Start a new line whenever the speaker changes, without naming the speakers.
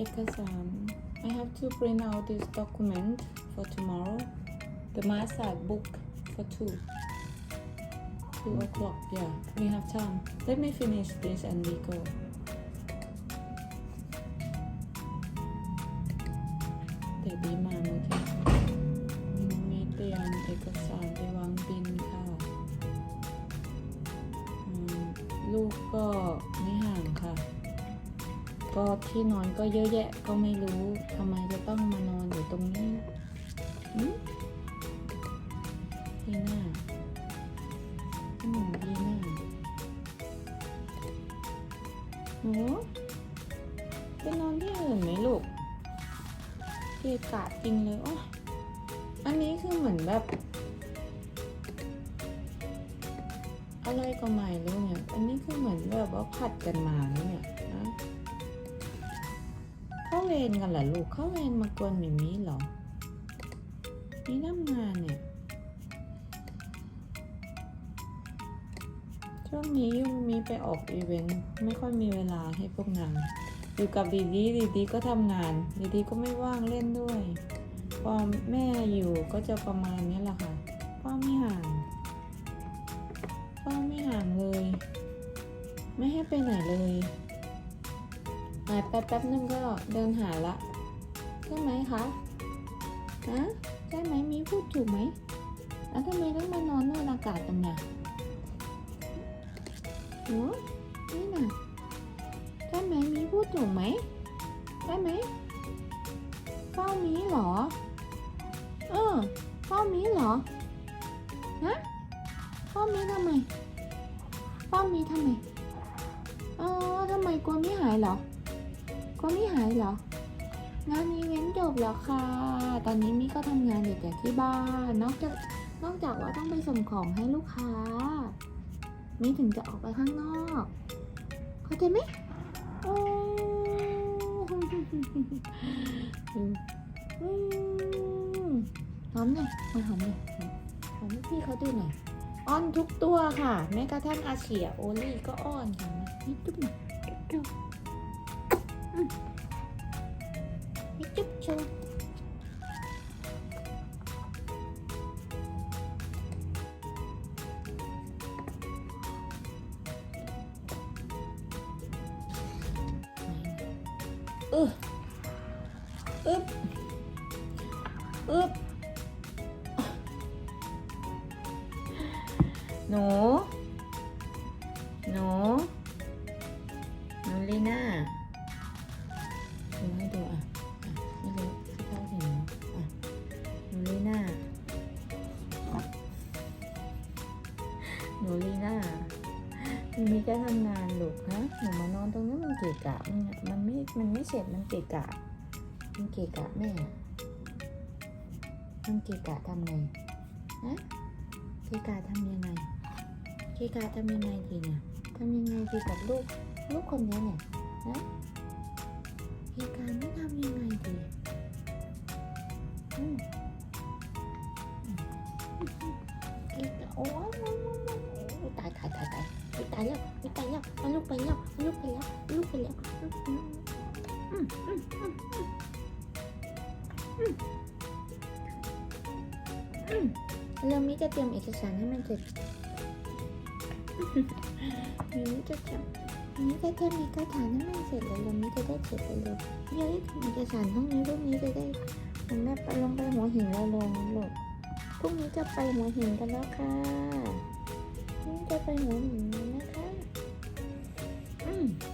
อกสาร I have to print out this document for tomorrow the massage book for two two o'clock yeah we have time let me finish this and we go เดี๋ยวบีมาเมื่อกี้มีเตรียมเอกสารไปวางบินค่ะ ลูกก็ ก็ที่นอนก็เยอะแยะก็ไม่รู้ทำไมจะต้องมานอนอยู่ตรงนี้ดีน่าอืมดีน่าหนูไปนอนที่อื่นไหมลูกเกะกะจริงเลยโอ้อันนี้คือเหมือนแบบ อะไรก็ไม่รู้เนี่ย อันนี้คือเหมือนแบบว่าผัดกันมาเนี่ยนะ เวรกันเหรอลูกเข้าเวรมากวนมีมีเหรอมีน้ำงานเนี่ย ช่วงนี้ยุ่งมีไปออกอีเวนต์ไม่ค่อยมีเวลาให้พวกนางอยู่กับดีดีดีดีก็ทำงานดีดีก็ไม่ว่างเล่นด้วยพอแม่อยู่ก็จะประมาณนี้แหละค่ะพ่อไม่ห่างพ่อไม่ห่างเลย ไม่ให้ไปไหนเลย หายไปแป๊บนึงก็เดินหาละใช่ไหมคะฮะใช่ไหมมีพูดถูกไหมแล้วทำไมต้องมานอนนอกอากาศตรงเนี้ยหนูนี่น่ะใช่ไหมมีพูดถูกไหมใช่ไหมเฝ้ามีเหรอ เออเฝ้ามีเหรอฮะเฝ้ามีทำไมเฝ้ามีทำไมเออทำไมกลัวไม่หายเหรอ กลัวไม่หายเหรอ งานอีเวนต์จบแล้วค่ะ ตอนนี้มิก็ทำงานอยู่แต่ที่บ้าน นอกจากนอกจากว่าต้องไปส่งของให้ลูกค้ามิถึงจะออกไปข้างนอก เข้าใจไหมโอ้อืมอืมหอมหน่อยมาหอมหน่อยหอมพี่เขาดูหน่อยอ้อนทุกตัวค่ะ แม้กระทั่งอาเฉียโอลี่ก็อ้อนค่ะนี่จุ๊บหน่อยจุ๊บ อืมนี่จุ๊บโชว์เออ ลีน่าทีนี้จะทำงานลูกฮะหนูมานอนตรงนี้มันเกะกะมันอะมันไม่ มันไม่เสร็จมันเกะกะ มันเกะกะแม่ มันเกะกะทำไงฮะเกะกะทำยังไงเกกาทำยังไงดีเนี่ยทำยังไงดีกับลูก ลูกคนนี้เนี่ยนะเกกา แล้วโอ๊ยตายแล้วเอาลูกไปแล้วเอาลูกไปแล้วเอาลูกไปแล้วอืมอืมอืมอืมอืมอืมอืมแล้จะเตรียมเอกสารให้มันเสร็จมิจะทำมิจะทำเอกสารให้มันเสร็จเลยเรามิจะได้เสร็จเลยเลยเยอะเอกสารพรุ่งนี้พรุ่งนี้จะได้ผมันได้ไปลงไปหัวหินแล้วลงลูกพรุ่งนี้จะไปหัวหินกันแล้วค่ะนี้จะไปหัวหิน Mm.